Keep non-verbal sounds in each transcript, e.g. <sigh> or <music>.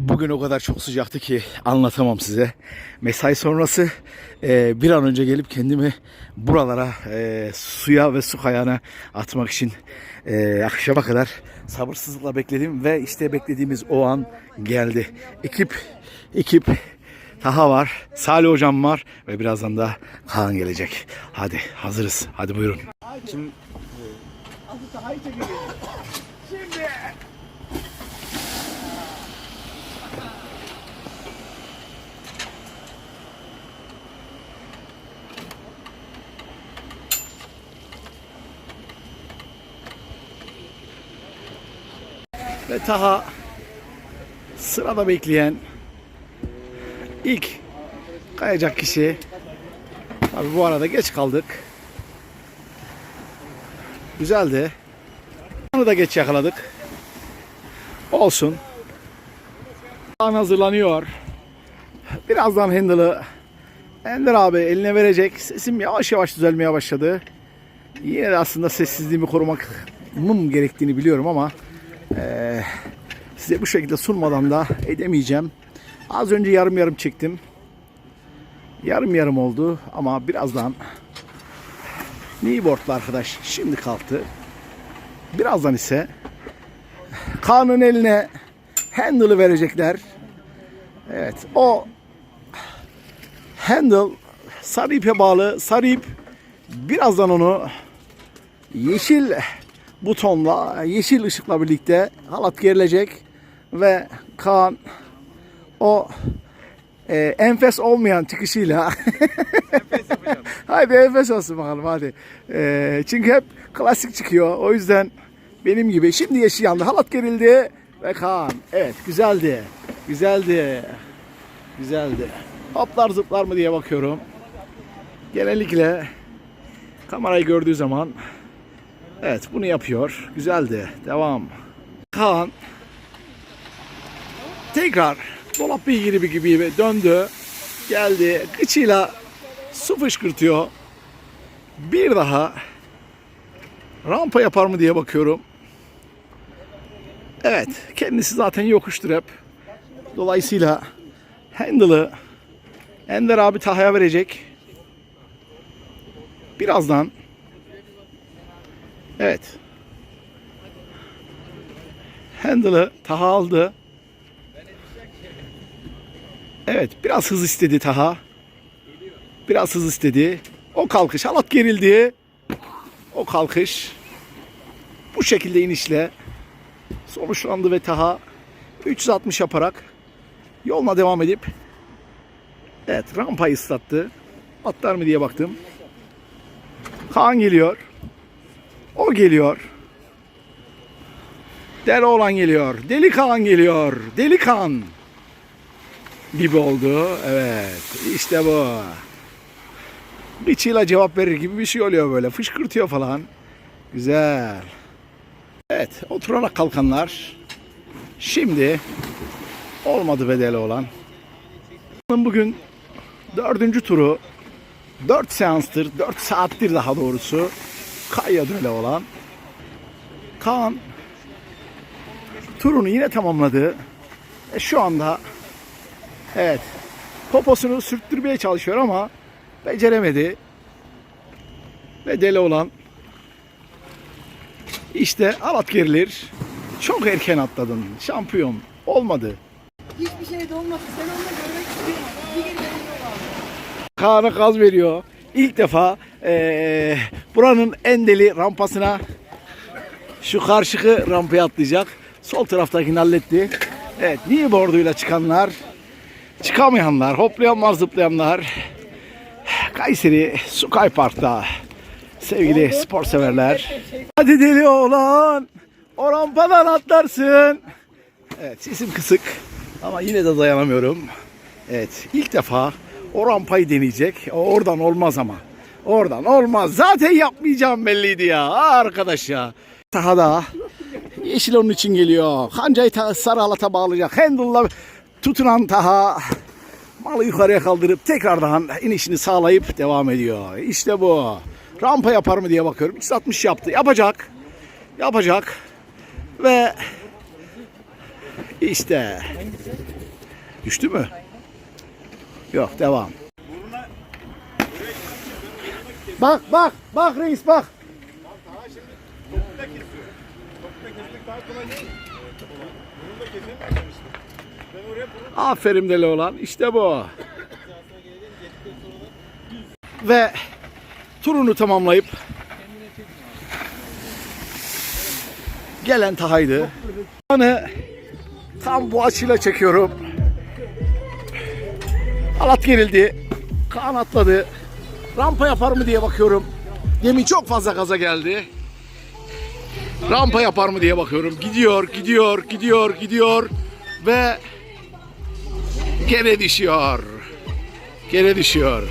Bugün o kadar çok sıcaktı ki anlatamam size. Mesai sonrası e, bir an önce gelip kendimi buralara e, suya ve su kayağına atmak için e, akşama kadar sabırsızlıkla bekledim ve işte beklediğimiz o an geldi. Ekip ekip Taha var, Salih hocam var ve birazdan da Kaan gelecek. Hadi hazırız. Hadi buyurun. Şimdi Şimdi ve Taha sırada bekleyen ilk kayacak kişi. Tabii bu arada geç kaldık. Güzeldi. Onu da geç yakaladık. Olsun. An hazırlanıyor. Birazdan handle'ı Ender abi eline verecek. Sesim yavaş yavaş düzelmeye başladı. Yine de aslında sessizliğimi korumak mım gerektiğini biliyorum ama eee, size bu şekilde sunmadan da edemeyeceğim. Az önce yarım yarım çektim. Yarım yarım oldu ama birazdan kneeboardlu arkadaş şimdi kalktı. Birazdan ise Kaan'ın eline handle'ı verecekler. Evet o handle sarı ipe bağlı. Sarı ip birazdan onu yeşil butonla, yeşil ışıkla birlikte halat gerilecek ve Kaan o e, enfes olmayan çıkışıyla <laughs> hadi enfes olsun bakalım hadi. E, çünkü hep klasik çıkıyor. O yüzden benim gibi şimdi yeşil yandı. Halat gerildi ve Kaan. Evet güzeldi. Güzeldi. Güzeldi. Hoplar zıplar mı diye bakıyorum. Genellikle kamerayı gördüğü zaman evet bunu yapıyor. Güzeldi. Devam. Kaan tekrar dolap beygiri gibi döndü. Geldi. Kıçıyla su fışkırtıyor. Bir daha rampa yapar mı diye bakıyorum. Evet. Kendisi zaten yokuştur hep. Dolayısıyla handle'ı Ender abi Taha'ya verecek. Birazdan Evet. Handle'ı Taha aldı. Evet biraz hız istedi Taha. Biraz hız istedi. O kalkış halat gerildi. O kalkış bu şekilde inişle sonuçlandı ve Taha 360 yaparak yoluna devam edip evet rampayı ıslattı. Atlar mı diye baktım. Kaan geliyor. O geliyor. Deli olan geliyor. Deli Kaan geliyor. Deli Kaan gibi oldu. Evet. işte bu. Bıçıyla cevap verir gibi bir şey oluyor böyle. Fışkırtıyor falan. Güzel. Evet. Oturarak kalkanlar. Şimdi olmadı bedeli olan. Bugün dördüncü turu. Dört seanstır. Dört saattir daha doğrusu. Kaya öyle olan. Kaan turunu yine tamamladı. E şu anda Evet. Poposunu sürttürmeye çalışıyor ama beceremedi. Ve deli olan işte alat gerilir. Çok erken atladın. Şampiyon. Olmadı. Hiçbir şey de olmadı. Sen onunla görmek istiyorum. Bir yanında ol. Kaan'a gaz veriyor. İlk defa eee, buranın en deli rampasına şu karşıkı rampaya atlayacak. Sol taraftakini halletti. Evet, niye borduyla çıkanlar, çıkamayanlar, hoplayanlar, zıplayanlar. Kayseri Sukay Park'ta sevgili spor severler. Hadi deli oğlan, o rampadan atlarsın. Evet, sesim kısık ama yine de dayanamıyorum. Evet ilk defa o rampayı deneyecek. Oradan olmaz ama. Oradan olmaz. Zaten yapmayacağım belliydi ya. Arkadaş ya. Sahada yeşil onun için geliyor. Kancayı sarı halata bağlayacak. Handle'la tutunan Taha malı yukarıya kaldırıp tekrardan inişini sağlayıp devam ediyor. İşte bu. Rampa yapar mı diye bakıyorum. 360 yaptı. Yapacak. Yapacak. Ve işte Düştü mü? Yok devam. Bak bak bak reis bak. Aferin deli olan işte bu. Ve turunu tamamlayıp gelen Tahay'dı. Anı tam bu açıyla çekiyorum. Alat gerildi. Kaan atladı. Rampa yapar mı diye bakıyorum. Gemi çok fazla gaza geldi. Rampa yapar mı diye bakıyorum. Gidiyor, gidiyor, gidiyor, gidiyor ve gene düşüyor. Gene düşüyor.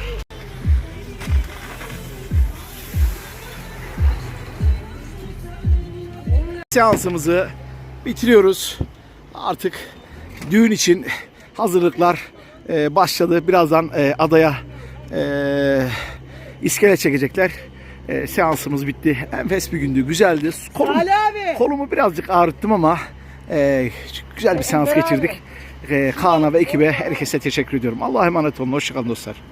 Seansımızı bitiriyoruz. Artık düğün için hazırlıklar e, başladı. Birazdan e, adaya e, iskele çekecekler. E, seansımız bitti. Enfes bir gündü. Güzeldi. Kolum, kolumu birazcık ağrıttım ama e, güzel bir seans geçirdik. E, Kaan'a ve ekibe herkese teşekkür ediyorum. Allah'a emanet olun. Hoşçakalın dostlar.